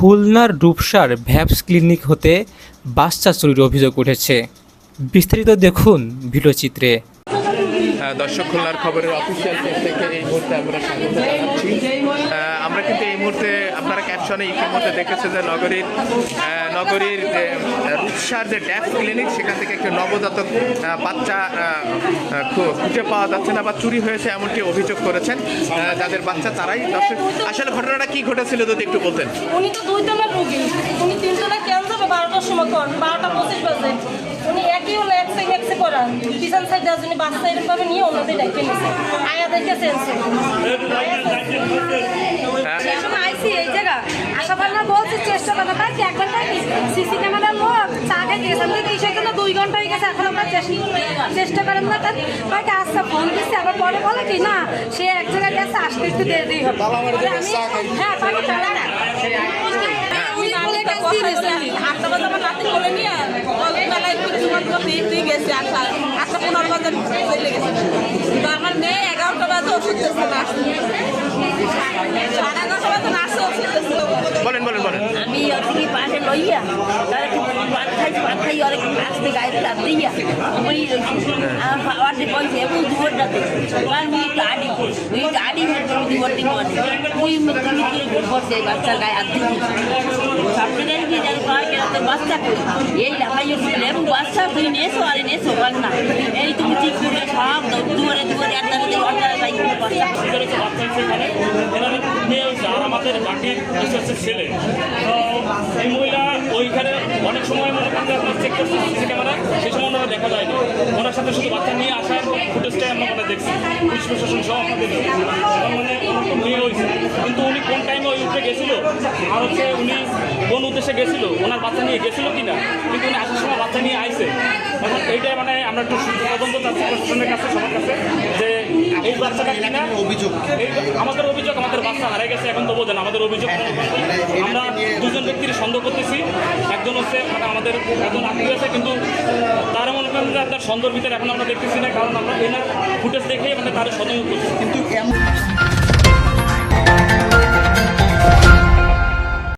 খুলনার রূপসার ভ্যাপস ক্লিনিক হতে বাচ্চা চুরির অভিযোগ উঠেছে। বিস্তারিত দেখুন ভিডিও চিত্রে। আহ, দর্শক খুলনার খবরের অফিসিয়াল পেজ থেকে এই মুহূর্তে আমরা স্বাগত জানাচ্ছি। আমরা কিন্তু এই মুহূর্তে আপনারা ক্যাপশনে ইতিমধ্যে দেখেছেন যে নগরীর নগরীর যে রূপসার যে ড্যাপ ক্লিনিক সেখান থেকে একটি নবজাতক বাচ্চা খুঁজে পাওয়া যাচ্ছে না বা চুরি হয়েছে এমনটি অভিযোগ করেছেন। যাদের বাচ্চা তারাই দর্শক, আসলে ঘটনাটা কি ঘটেছিল যদি একটু বলতেন। উনি তো দুই তলার রুগী। উনি তিন তলায় কেন যাবে বারোটার সময় বারোটা পঁচিশ বাজে। উনি সাইড সাইড করা পিছন সাইড যাওয়ার জন্য বাচ্চা এরকম ভাবে নিয়ে ওনাদের ডাইকে নিছে। আয়া দেখে চেয়েছে সেই সময় আইসি এই জায়গা। আশা পাল্লা বলছি চেষ্টা করা তাই কি একবার সিসি ক্যামেরার লোক চা খাইতে গেছে। এসে কিন্তু দুই ঘণ্টা হয়ে গেছে এখন আমরা চেষ্টা করেন না ভাই আচ্ছা ফোন দিচ্ছে আবার পরে বলে কি না সে এক জায়গায় গেছে আসতে একটু হবে হ্যাঁ দিয়ে আটটা বাজে আমার বলে নিয়ে একটু তোমার তো দিয়ে দিয়ে গেছে আটটা আটটা পনেরো বাজে চলে গেছে। তো আমার মেয়ে এগারোটা বাজে ওষুধ দিচ্ছে না সাড়ে এগারোটা বাজে নার্সে ওষুধ দিচ্ছে। বলেন বলেন বলেন। আমি অতি পাশে লইয়া তার একটু ভাত খাইছি ভাত খাই আর একটু আসতে গায়ে রাত দিয়া ওই আমার খাওয়ার দিয়ে বলছে এবং দুপুর রাতে আর মুই গাড়ি ওই গাড়ি হয়ে তুমি দুপুর দিন মানে মুই তুমি কি করছে বাচ্চার গায়ে হাত দিয়ে সামনে গেলে কি জানি পাওয়া গেল তো বাচ্চা কই? এই লাফাই উঠছিল এবং বাচ্চা তুই নেছো আর নেছো বল না এই তুমি ঠিক করে সব বাচ্চা আছে এখানে এনার মেয়ে হচ্ছে আর আমাদের বাকির হচ্ছে ছেলে তো এই মহিলা ওইখানে অনেক সময় মনে করেন আপনার চেক করছে সিসি ক্যামেরা সেই সময় ওনারা দেখা যায়নি ওনার সাথে শুধু বাচ্চা নিয়ে আসার ফুটেজটাই আমরা দেখছি আমাদের মানে কোন উঠে গেছিল? আর হচ্ছে উনি কোন উদ্দেশ্যে গেছিল? ওনার বাচ্চা নিয়ে গেছিল কিনা? কিন্তু উনি আসার সময় বাচ্চা নিয়ে আইছে। এখন এইটাই মানে আমরা একটু তদন্ত চাচ্ছি প্রশাসনের কাছে সবার কাছে যে এই বাচ্চাটা কিনা? অভিযোগ? আমাদের অভিযোগ আমাদের বাচ্চা হারিয়ে গেছে এখন তো বোঝেন আমাদের অভিযোগ আমরা দুজন ব্যক্তির সন্দেহ করতেছি। একজন হচ্ছে মানে আমাদের একজন আত্মীয় আছে কিন্তু তার মনে করেন যে আপনার সন্দেহের ভিতরে এখন আমরা দেখতেছি না কারণ আমরা এনার ফুটেজ দেখেই মানে তার সন্দেহ করছি কিন্তু এমন